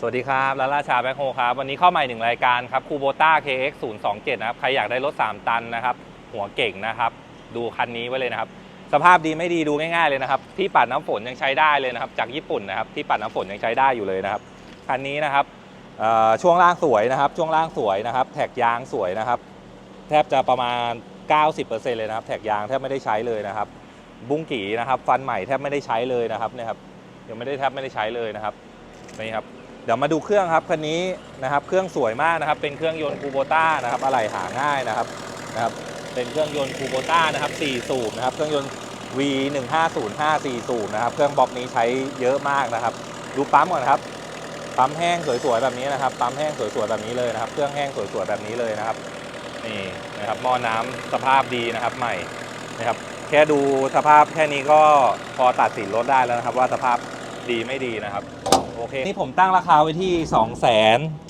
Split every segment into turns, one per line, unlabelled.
สวัสดีครับลาลาชาแบ็คโฮครับ วันนี้เข้าใหม่หนึ่งรายการครับคูโบต้า KX 0 2 7นะครับ ใครอยากได้รถ 3 ตันนะครับ หัวเก่งนะครับ ดูคันนี้ไว้เลยนะครับ สภาพดีไม่ดีดูง่ายๆเลยนะครับ ที่ปัดน้ำฝนยังใช้ได้เลยนะครับ จากญี่ปุ่นนะครับ ที่ปัดน้ำฝนยังใช้ได้อยู่เลยนะครับ คันนี้นะครับช่วงล่างสวยนะครับ ช่วงล่างสวยนะครับ แท็กยางสวยนะครับ แทบจะประมาณ 90%เลยนะครับ แท็กยางแทบไม่ได้ใช้เลยนะครับ บุ้งกี่นะครับ ฟันใหม่แทบไม่ได้ใช้เลยนะครับเนี่ยครับยังไม่ได้แทบไม่ได้ใช้เลยนะครับนี่ครับ ดี๋ยวมาดูเครื่องครับคันนี้นะครับ เครื่องสวยมากนะครับ เป็นเครื่องยนต์คูโบต้านะครับอะไหล่หาง่ายนะครับนะครับ เป็นเครื่องยนต์คูโบต้านะครับ4สูบนะครับ เครื่องยนต์ V 1 5 0 5 4สูบนะครับ เครื่องบล็อกนี้ใช้เยอะมากนะครับ ดูปั๊มก่อนครับ ปั๊มแห้งสวยๆแบบนี้นะครับ ปั๊มแห้งสวยๆแบบนี้เลยนะครับ เครื่องแห้งสวยๆแบบนี้เลยนะครับ นี่นะครับหม้อน้ำสภาพดีนะครับ ใหม่นะครับ แค่ดูสภาพแค่นี้ก็พอตัดสินรถได้แล้วนะครับ ว่าสภาพดีไม่ดีนะครับ โอเค นี่ผมตั้งราคาไว้ที่ 2 7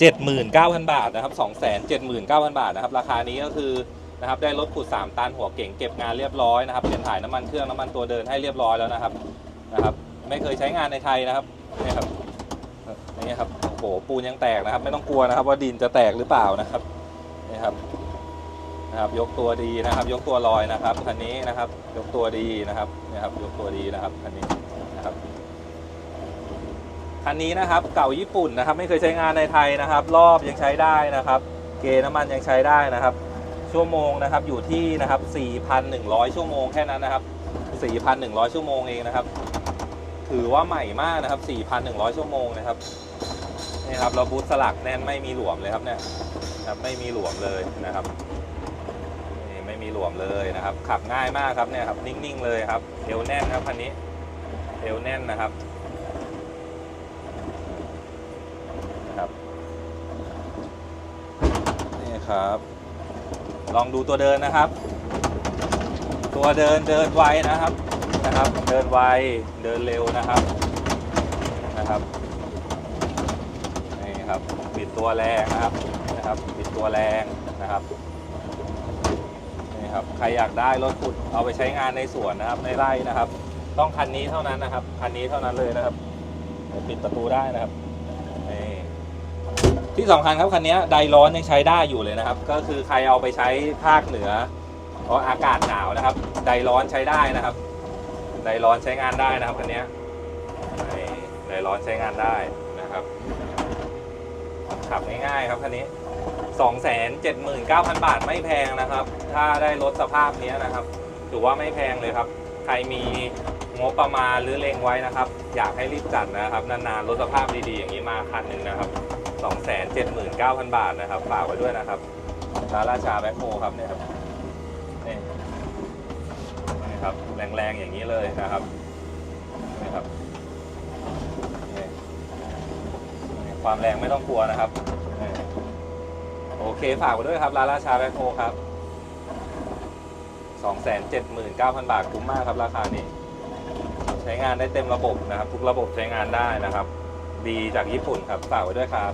9 0 0 0 บาทนะครับ 2 7 9 0 0 0 บาทนะครับ ราคานี้ก็คือนะครับได้รถขุด 3 ตันหัวเก่งเก็บงานเรียบร้อยนะครับเปลี่ยนถ่ายน้ำมันเครื่องน้ำมันตัวเดินให้เรียบร้อยแล้วนะครับนะครับ ไม่เคยใช้งานในไทยนะครับนี่ครับนี่ครับโอ้โหปูนยังแตกนะครับ ไม่ต้องกลัวนะครับ ว่าดินจะแตกหรือเปล่านะครับนี่ครับนะครับยกตัวดีนะครับ ยกตัวลอยนะครับคันนี้นะครับ ยกตัวดีนะครับนี่ครับ ยกตัวดีนะครับคันนี้นะครับ คันนี้นะครับเก่าญี่ปุ่นนะครับ ไม่เคยใช้งานในไทยนะครับ รอบยังใช้ได้นะครับ เกณฑ์น้ำมันยังใช้ได้นะครับ ชั่วโมงนะครับอยู่ที่นะครับ 4,100 ชั่วโมงแค่นั้นนะครับ 4,100 ชั่วโมงเองนะครับ ถือว่าใหม่มากนะครับ 4,100 ชั่วโมงนะครับนี่ครับเราบูทสลักแน่นไม่มีหลวมเลยครับเนี่ยครับไม่มีหลวมเลยนะครับนี่ไม่มีหลวมเลยนะครับ ขับง่ายมากครับเนี่ยครับนิ่งๆเลยครับเอวแน่นครับคันนี้เอวแน่นนะครับ ครับ ลองดูตัวเดินนะครับ ตัวเดินเดินไวนะครับนะครับ เดินไวเดินเร็วนะครับนะครับนี่ครับบิดตัวแรงนะครับนะครับบิดตัวแรงนะครับนี่ครับใครอยากได้รถขุดเอาไปใช้งานในสวนนะครับในไร่นะครับ ต้องคันนี้เท่านั้นนะครับคันนี้เท่านั้นเลยนะครับปิดประตูได้นะครับนี่ ที่สำคัญครับคันนี้ไดร้อนยังใช้ได้อยู่เลยนะครับ ก็คือใครเอาไปใช้ภาคเหนือเพราะอากาศหนาวนะครับ ไดร้อนใช้ได้นะครับ ไดร้อนใช้งานได้นะครับคันนี้ไดร้อนใช้งานได้นะครับขับง่ายๆครับคันนี้279,000 บาทไม่แพงนะครับ ถ้าได้รถสภาพนี้นะครับ ถือว่าไม่แพงเลยครับ ใครมีงบประมาณหรือเลงไว้นะครับ อยากให้รีบจัดนะครับ นานๆ รถสภาพดีๆ อย่างนี้มาคันหนึ่งนะครับ 279,000 บาทนะครับ ฝากไว้ด้วยนะครับร้านราชาแบ็คโฮครับเนี่ยครับนี่นี่ครับแรงๆอย่างนี้เลยนะครับนี่ครับความแรงไม่ต้องกลัวนะครับโอเคฝากไว้ด้วยครับร้านราชาแบ็คโฮครับ279,000 บาทคุ้มมากครับราคานี้ ใช้งานได้เต็มระบบนะครับ ทุกระบบใช้งานได้นะครับ ดีจากญี่ปุ่นครับฝากไว้ด้วยครับ